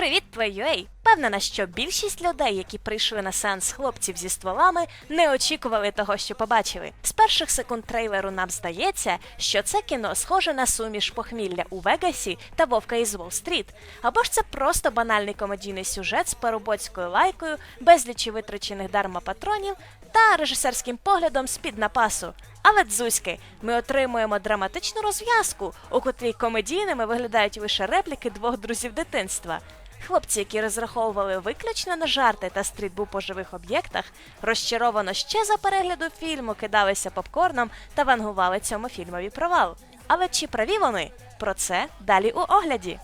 Привіт, PlayUA! Впевнена, що більшість людей, які прийшли на сеанс хлопців зі стволами, не очікували того, що побачили. З перших секунд трейлеру нам здається, що це кіно схоже на суміш похмілля у Вегасі та Вовка із Уолл-стріт. Або ж це просто банальний комедійний сюжет з парубоцькою лайкою, безлічі витрачених дарма патронів та режисерським поглядом з-під напасу. Але дзузьки, ми отримуємо драматичну розв'язку, у котрій комедійними виглядають лише репліки двох друзів дитинства. Хлопці, які розраховували виключно на жарти та стрільбу по живих об'єктах, розчаровано ще за перегляду фільму кидалися попкорном та вангували цьому фільмові провал. Але чи праві вони? Про це далі у огляді.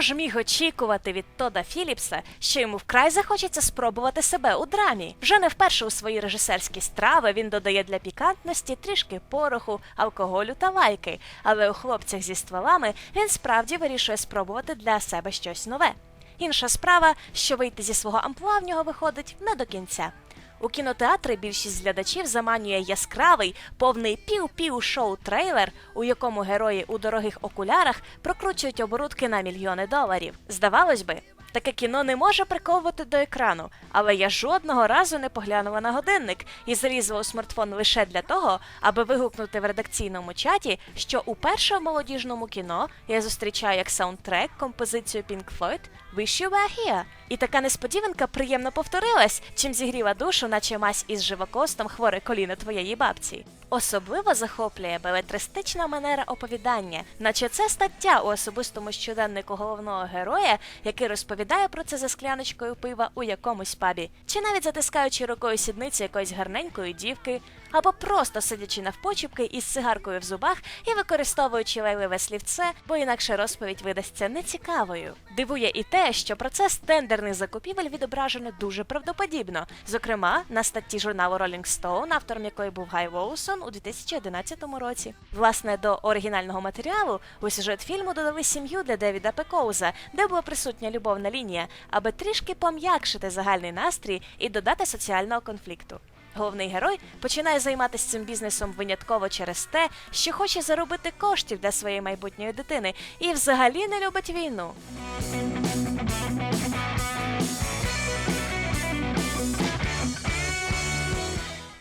Ж міг очікувати від Тода Філіпса, що йому вкрай захочеться спробувати себе у драмі? Вже не вперше у свої режисерські страви він додає для пікантності трішки пороху, алкоголю та лайки, але у хлопцях зі стволами він справді вирішує спробувати для себе щось нове. Інша справа, що вийти зі свого амплуа в нього виходить не до кінця. У кінотеатри більшість глядачів заманює яскравий, повний пів-пів шоу трейлер, у якому герої у дорогих окулярах прокручують оборудки на мільйони доларів. Здавалось би, таке кіно не може приковувати до екрану, але я жодного разу не поглянула на годинник і залізла у смартфон лише для того, аби вигукнути в редакційному чаті, що у першому молодіжному кіно я зустрічаю як саундтрек композицію Pink Floyd «Wish You Were Here». І така несподіванка приємно повторилась, чим зігріла душу, наче мазь із живокостом хворе коліно твоєї бабці. Особливо захоплює белетристична манера оповідання, наче це стаття у особистому щоденнику головного героя, який розповідає про це за скляночкою пива у якомусь пабі, чи навіть затискаючи рукою сідницю якоїсь гарненької дівки, або просто сидячи навпочіпки із цигаркою в зубах і використовуючи лайливе слівце, бо інакше розповідь видасться нецікавою. Дивує і те, що процес тендерних закупівель відображено дуже правдоподібно, зокрема на статті журналу Rolling Stone, автором якої був Гай Волсон у 2011 році. Власне, до оригінального матеріалу у сюжет фільму додали сім'ю для Девіда Пекоуза, де була присутня любовна лінія, аби трішки пом'якшити загальний настрій і додати соціального конфлікту. Головний герой починає займатися цим бізнесом винятково через те, що хоче заробити коштів для своєї майбутньої дитини і взагалі не любить війну.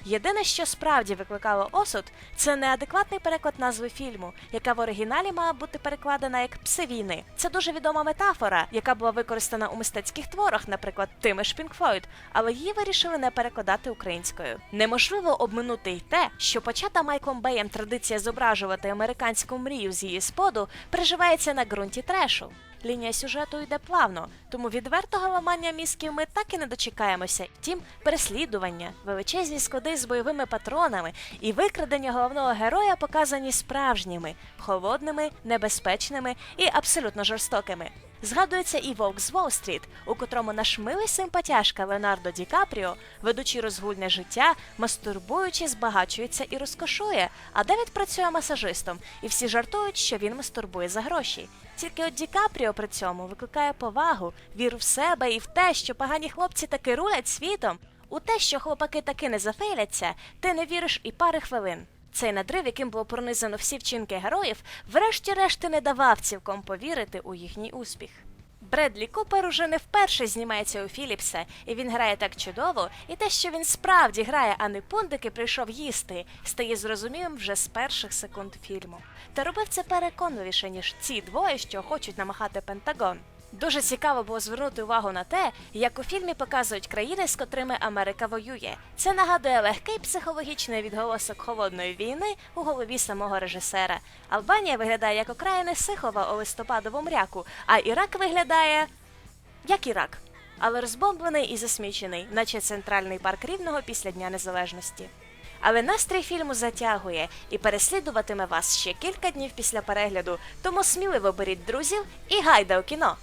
Єдине, що справді викликало осуд, це неадекватний переклад назви фільму, яка в оригіналі мала бути перекладена як пси війни. Це дуже відома метафора, яка була використана у мистецьких творах, наприклад, тими ж Floyd, але її вирішили не перекладати українською. Неможливо обминути й те, що почата Майклом Беєм традиція зображувати американську мрію з її споду приживається на ґрунті трешу. Лінія сюжету йде плавно, тому відвертого ламання мізків ми так і не дочекаємося. Втім, переслідування, величезні склади з бойовими патронами і викрадення головного героя показані справжніми, холодними, небезпечними і абсолютно жорстокими. Згадується і Вовк з Уолл-стріт, у котрому наш милий симпатяшка Леонардо Ді Капріо, ведучи розгульне життя, мастурбуючи, збагачується і розкошує, а Девід працює масажистом, і всі жартують, що він мастурбує за гроші. Тільки от Ді Капріо при цьому викликає повагу, віру в себе і в те, що погані хлопці таки рулять світом. У те, що хлопаки таки не зафейляться, ти не віриш і пари хвилин. Цей надрив, яким було пронизано всі вчинки героїв, врешті-решти не давав цілком повірити у їхній успіх. Бредлі Купер уже не вперше знімається у Філіпса, і він грає так чудово, і те, що він справді грає, а не пундики прийшов їсти, стає зрозумілим вже з перших секунд фільму. Та робив це переконливіше, ніж ці двоє, що хочуть намахати Пентагон. Дуже цікаво було звернути увагу на те, як у фільмі показують країни, з котрими Америка воює. Це нагадує легкий психологічний відголосок холодної війни у голові самого режисера. Албанія виглядає як окраїни Сихова у листопадову мряку, а Ірак виглядає як Ірак, але розбомблений і засмічений, наче центральний парк рівного після Дня Незалежності. Але настрій фільму затягує і переслідуватиме вас ще кілька днів після перегляду, тому сміливо беріть друзів і гайда у кіно.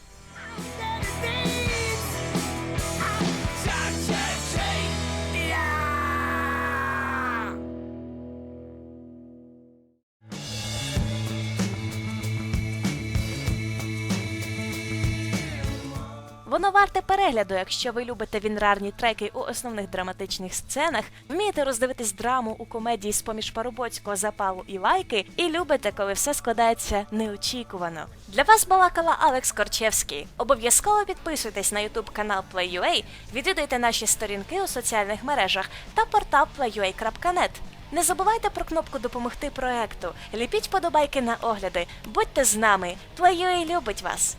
Воно варте перегляду, якщо ви любите вінрарні треки у основних драматичних сценах, вмієте роздивитись драму у комедії з поміж парубоцького запалу і лайки, і любите, коли все складається неочікувано. Для вас балакала Алекс Корчевський. Обов'язково підписуйтесь на YouTube канал Play.ua, відвідуйте наші сторінки у соціальних мережах та портал playua.net. Не забувайте про кнопку допомогти проекту. Ліпіть подобайки на огляди. Будьте з нами. Play.ua любить вас.